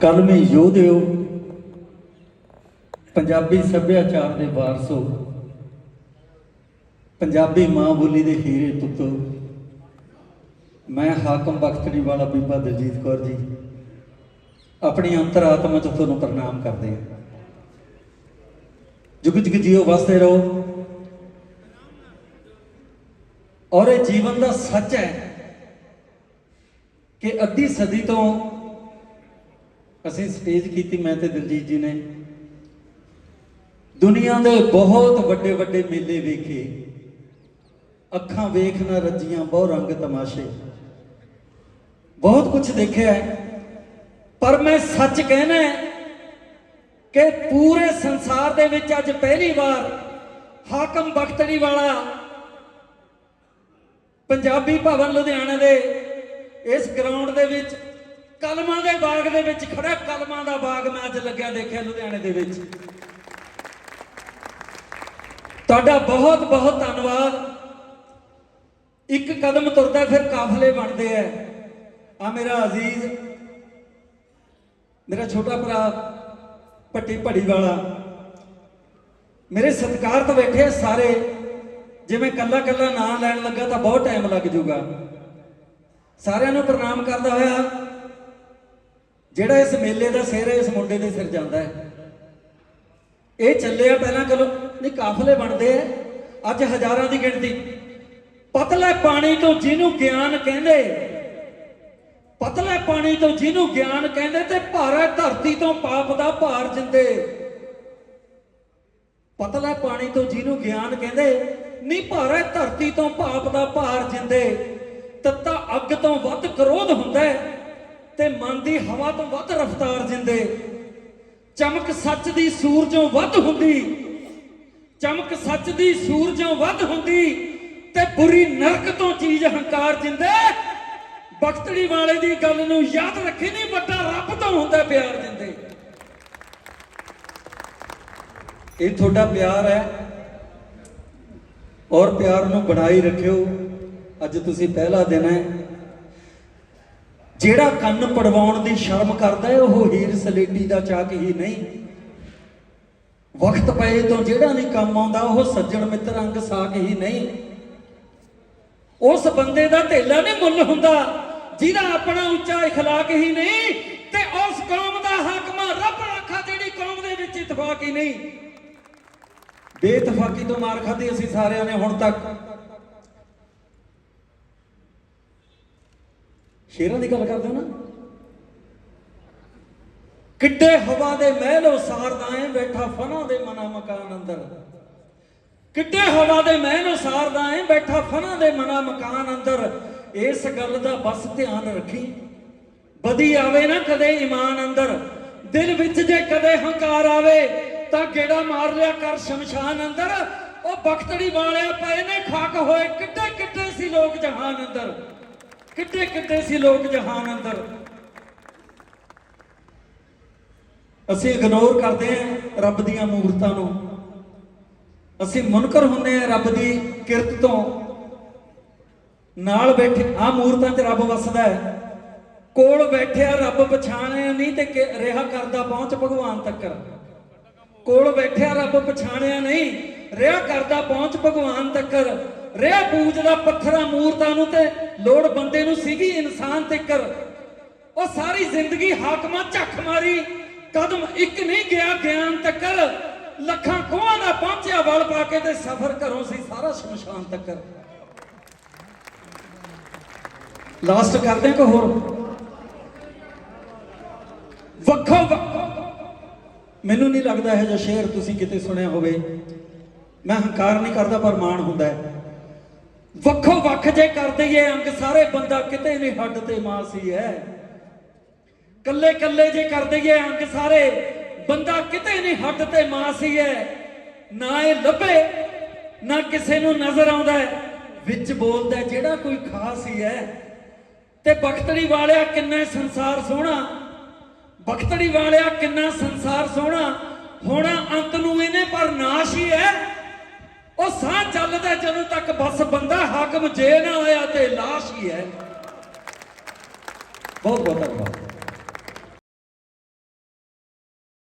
ਕਲਮੀ ਯੋਧਿਓ ਪੰਜਾਬੀ ਸੱਭਿਆਚਾਰ ਦੇ ਵਾਰਸੋ ਪੰਜਾਬੀ ਮਾਂ ਬੋਲੀ ਦੇ ਹੀਰੇ ਪੁੱਤੋ। ਮੈਂ ਹਾਕਮ ਬਖਤੜੀ ਵਾਲਾ ਬੀਬਾ ਦਲਜੀਤ ਕੌਰ ਜੀ, ਆਪਣੀ ਅੰਤਰਾਤਮਾ ਚ ਤੁਹਾਨੂੰ ਪ੍ਰਣਾਮ ਕਰਦੇ ਹਾਂ। ਜੁਗ ਜੁਗ ਜੀਓ ਵਸਦੇ ਰਹੋ। ਔਰ ਇਹ ਜੀਵਨ ਦਾ ਸੱਚ ਹੈ ਕਿ ਅੱਧੀ ਸਦੀ ਤੋਂ ਅਸੀਂ ਸਟੇਜ ਕੀਤੀ ਮੈਂ ਤੇ ਦਿਲਜੀਤ ਜੀ ਨੇ। ਦੁਨੀਆ ਦੇ ਬਹੁਤ ਵੱਡੇ ਵੱਡੇ ਮੇਲੇ ਵੇਖੇ। ਅੱਖਾਂ ਵੇਖ ਨਾ ਰੱਜੀਆਂ, ਬਹੁ ਰੰਗ ਤਮਾਸ਼ੇ। ਬਹੁਤ ਕੁਝ ਦੇਖਿਆ ਹੈ। ਪਰ ਮੈਂ ਸੱਚ ਕਹਿਣਾ ਕਿ ਪੂਰੇ ਸੰਸਾਰ ਦੇ ਵਿੱਚ ਅੱਜ ਪਹਿਲੀ ਵਾਰ ਹਾਕਮ ਬਖਤਰੀ ਵਾਲਾ ਪੰਜਾਬੀ ਭਵਨ ਲੁਧਿਆਣਾ ਦੇ ਇਸ ਗਰਾਊਂਡ ਦੇ ਵਿੱਚ ਕਲਮਾਂ ਦੇ ਬਾਗ ਦੇ ਵਿੱਚ ਖੜਾ ਕਲਮਾਂ ਦਾ ਬਾਗ ਮੈਂ ਅੱਜ ਲੱਗਿਆ ਦੇਖਿਆ ਲੁਧਿਆਣੇ ਦੇ ਵਿੱਚ। ਤੁਹਾਡਾ ਬਹੁਤ ਬਹੁਤ ਧੰਨਵਾਦ। ਇੱਕ ਕਦਮ ਤੁਰਦਾ ਫਿਰ ਕਾਫਲੇ ਬਣਦੇ ਆ ਆ ਮੇਰਾ ਅਜ਼ੀਜ਼, ਮੇਰਾ ਛੋਟਾ ਭਰਾ ਪੱਟੀ ਭੜੀ ਵਾਲਾ। ਮੇਰੇ ਸਤਿਕਾਰ ਤੋਂ ਬੈਠੇ ਸਾਰੇ। ਜਿਵੇਂ ਕੱਲਾ ਕੱਲਾ ਨਾਂ ਲੈਣ ਲੱਗਾ ਤਾਂ ਬਹੁਤ ਟਾਈਮ ਲੱਗ ਜਾਊਗਾ। ਸਾਰਿਆਂ ਨੂੰ ਪ੍ਰਣਾਮ ਕਰਦਾ ਹੋਇਆ। ਜਿਹੜਾ ਇਸ ਮੇਲੇ ਦਾ ਸਿਰ ਇਸ ਮੁੰਡੇ ਦੇ ਸਿਰ ਜਾਂਦਾ ਹੈ। ਇਹ ਚੱਲਿਆ ਪਹਿਲਾਂ ਚਲੋ ਨਹੀਂ, ਕਾਫਲੇ ਬਣਦੇ ਆ। ਅੱਜ ਹਜ਼ਾਰਾਂ ਦੀ ਗਿਣਤੀ। ਪਤਲੇ ਪਾਣੀ ਤੋਂ ਜਿਹਨੂੰ ਗਿਆਨ ਕਹਿੰਦੇ, ਪਤਲੇ ਪਾਣੀ ਤੋਂ ਜਿਹਨੂੰ ਗਿਆਨ ਕਹਿੰਦੇ ਤੇ ਭਾਰੇ ਧਰਤੀ ਤੋਂ ਪਾਪ ਦਾ ਭਾਰ ਜਿੰਦੇ। ਪਤਲੇ ਪਾਣੀ ਤੋਂ ਜਿਹਨੂੰ ਗਿਆਨ ਕਹਿੰਦੇ, ਨਹੀਂ ਭਾਰੇ ਧਰਤੀ ਤੋਂ ਪਾਪ ਦਾ ਭਾਰ ਜਿੰਦੇ। ਤੱਤਾ ਅੱਗ ਤੋਂ ਵੱਧ ਕਰੋਧ ਹੁੰਦਾ ਹੈ। ਤੇ ਮਨ ਦੀ ਹਵਾ ਤੋਂ ਵੱਧ ਰਫ਼ਤਾਰ ਜਿੰਦੇ। ਚਮਕ ਸੱਚ ਦੀ ਸੂਰਜੋਂ ਵੱਧ ਹੁੰਦੀ। ਚਮਕ ਸੱਚ ਦੀ ਸੂਰਜੋਂ ਵੱਧ ਹੁੰਦੀ ਤੇ ਬੁਰੀ ਨਰਕ ਤੋਂ ਚੀਜ਼ ਹੰਕਾਰ ਜਿੰਦੇ। ਬਖਤੜੀ ਵਾਲੇ ਦੀ ਗੱਲ ਨੂੰ ਯਾਦ ਰੱਖੀ ਨਹੀਂ ਵੱਡਾ ਰੱਬ ਤੋਂ ਹੁੰਦਾ ਪਿਆਰ ਦਿੰਦੇ ਇਹ ਤੁਹਾਡਾ ਪਿਆਰ ਹੈ। ਔਰ ਪਿਆਰ ਨੂੰ ਬਣਾਈ ਰੱਖਿਓ। ਅੱਜ ਤੁਸੀਂ ਪਹਿਲਾ ਦਿਨ ਹੈ। ਜਿਹੜਾ ਕੰਨ ਪੜਵਾਉਣ ਦੀ ਸ਼ਰਮ ਕਰਦਾ ਹੈ ਉਹ ਹੀਰ ਸਲੇਟੀ ਦਾ ਚਾਕ ਹੀ ਨਹੀਂ ਵਕਤ ਪਏ ਤੋਂ ਜਿਹੜਾ ਨਹੀਂ ਕੰਮ ਆਉਂਦਾ ਉਹ ਸੱਜਣ ਮਿੱਤਰ ਅੰਗ ਸਾਕ ਹੀ ਨਹੀਂ ਉਸ ਬੰਦੇ ਦਾ ਢੇਲਾ ਨਹੀਂ ਮੁੱਲ ਹੁੰਦਾ ਜਿਹਦਾ ਆਪਣਾ ਉੱਚਾ اخلاق ਹੀ ਨਹੀਂ ਤੇ ਉਸ ਕੌਮ ਦਾ ਹਾਕਮ ਰੱਬ ਰੱਖਾ ਜਿਹੜੀ ਕੌਮ ਦੇ ਵਿੱਚ ਇਤਫਾਕ ਹੀ ਨਹੀਂ ਬੇਇਤਫਾਕੀ ਤੋਂ ਮਾਰ ਖਾਧੀ ਅਸੀਂ ਸਾਰਿਆਂ ਨੇ ਹੁਣ ਤੱਕ ਸ਼ੇਰਾਂ ਦੀ ਗੱਲ ਕਰਦੇ ਹੋ ਨਾ। ਕਿੱਡੇ ਹਵਾ ਦੇ ਮਹਿਲ ਉਸਾਰਦਾ ਏ ਬੈਠਾ ਫਨਾ ਦੇ ਮਨਾ ਮਕਾਨ ਅੰਦਰ। ਕਿੱਡੇ ਹਵਾ ਦੇ ਮਹਿਲ ਉਸਾਰਦਾ ਏ ਬੈਠਾ ਫਨਾ ਦੇ ਮਨਾ ਮਕਾਨ ਅੰਦਰ। ਇਸ ਗੱਲ ਦਾ ਬਸ ਧਿਆਨ ਰੱਖੀ। ਬਦੀ ਆਵੇ ਨਾ ਕਦੇ ਇਮਾਨ ਅੰਦਰ। ਦਿਲ ਵਿੱਚ ਜੇ ਕਦੇ ਹੰਕਾਰ ਆਵੇ, ਤਾਂ ਗੇੜਾ ਮਾਰ ਲਿਆ ਕਰ ਸ਼ਮਸ਼ਾਨ ਅੰਦਰ। ਉਹ ਬਖਤੜੀ ਵਾਲਿਆ ਪਏ ਨੇ ਖਾਕ ਹੋਏ ਕਿੱਡੇ ਕਿੱਡੇ ਸੀ ਲੋਕ ਜਹਾਨ ਅੰਦਰ। ਕਿੱਡੇ ਕਿੱਡੇ ਸੀ ਲੋਕ ਜਹਾਨ ਅੰਦਰ? ਅਸੀਂ ਇਗਨੋਰ ਕਰਦੇ ਹਾਂ ਰੱਬ ਦੀਆਂ ਮੂਰਤਾਂ ਨੂੰ। ਅਸੀਂ ਮੁਨਕਰ ਹੁੰਦੇ ਹਾਂ ਰੱਬ ਦੀ ਕਿਰਤ ਤੋਂ। ਨਾਲ ਬੈਠੇ ਆ ਮੂਰਤਾਂ 'ਚ ਰੱਬ ਵਸਦਾ ਹੈ। ਕੋਲ ਬੈਠਿਆ ਰੱਬ ਪਛਾਣਿਆ ਨਹੀਂ ਤੇ ਰਿਹਾ ਕਰਦਾ ਪਹੁੰਚ ਭਗਵਾਨ ਤੱਕ। ਕੋਲ ਬੈਠਿਆ ਰੱਬ ਪਛਾਣਿਆ ਨਹੀਂ, ਰਿਹਾ ਕਰਦਾ ਪਹੁੰਚ ਭਗਵਾਨ ਤੱਕ। ਤੱਕਰ ਪੂਜ ਦਾ ਪੱਥਰਾਂ ਮੂਰਤਾਂ ਨੂੰ ਤੇ ਲੋੜ ਬੰਦੇ ਨੂੰ ਸੀਗੀ ਇਨਸਾਨ ਤੱਕਰ। ਉਹ ਸਾਰੀ ਜ਼ਿੰਦਗੀ ਹਾਕਮਾਂ ਝੱਖ ਮਾਰੀ, ਕਦਮ ਇੱਕ ਨਹੀਂ ਗਿਆ ਗਿਆਨ ਤੱਕਰ। ਲੱਖਾਂ ਕੋਹਾਂ ਦਾ ਪਹੁੰਚਿਆ ਵਲ ਪਾ ਕੇ ਤੇ ਸਫ਼ਰ ਘਰੋਂ ਸੀ ਸਾਰਾ ਸ਼ਮਸ਼ਾਨ ਤੱਕ ਲਾਸਟ ਕਰਦੇ ਕੋ ਹੋਰ? ਵੱਖੋ ਵੱਖੋ ਮੈਨੂੰ ਨਹੀਂ ਲੱਗਦਾ ਇਹ ਜਿਹਾ ਸ਼ੇਰ ਤੁਸੀਂ ਕਿਤੇ ਸੁਣਿਆ ਹੋਵੇ। ਮੈਂ ਹੰਕਾਰ ਨਹੀਂ ਕਰਦਾ, ਪਰ ਮਾਣ ਹੁੰਦਾ ਹੈ। ਵੱਖੋ ਵੱਖ ਜੇ ਕਰ ਦਈਏ, ਅੰਗ ਸਾਰੇ ਬੰਦਾ ਕਿਤੇ ਨਹੀਂ ਹੱਡ ਤੇ ਮਾਸੀ ਹੈ ਕੱਲੇ ਕੱਲੇ ਜੇ ਕਰ ਦਈਏ, ਅੰਗ ਸਾਰੇ ਬੰਦਾ ਕਿਤੇ ਨਹੀਂ ਹੱਡ ਤੇ ਮਾਸੀ ਹੈ ਨਾ ਇਹ ਲੱਭੇ, ਨਾ ਕਿਸੇ ਨੂੰ ਨਜ਼ਰ ਆਉਂਦਾ ਵਿੱਚ ਬੋਲਦਾ ਜਿਹੜਾ ਕੋਈ ਖਾਸ ਹੀ ਹੈ। ਤੇ ਬਖਤੜੀ ਵਾਲਿਆ ਕਿੰਨਾ ਸੰਸਾਰ ਸੋਹਣਾ। ਬਖਤੜੀ ਵਾਲਿਆ ਕਿੰਨਾ ਸੰਸਾਰ ਸੋਹਣਾ। ਹੋਣਾ ਅੰਤ ਨੂੰ ਇਹਨੇ ਪਰ ਨਾਸ਼ ਹੀ ਹੈ। ਉਹ ਸਾਹ ਚੱਲਦਾ ਬੰਦਾ ਹਾਕਮ ਜੇ ਨਾ ਆਇਆ ਤੇ ਲਾਸ਼ ਹੀ ਹੈ ਬਹੁਤ ਬਹੁਤ ਧੰਨਵਾਦ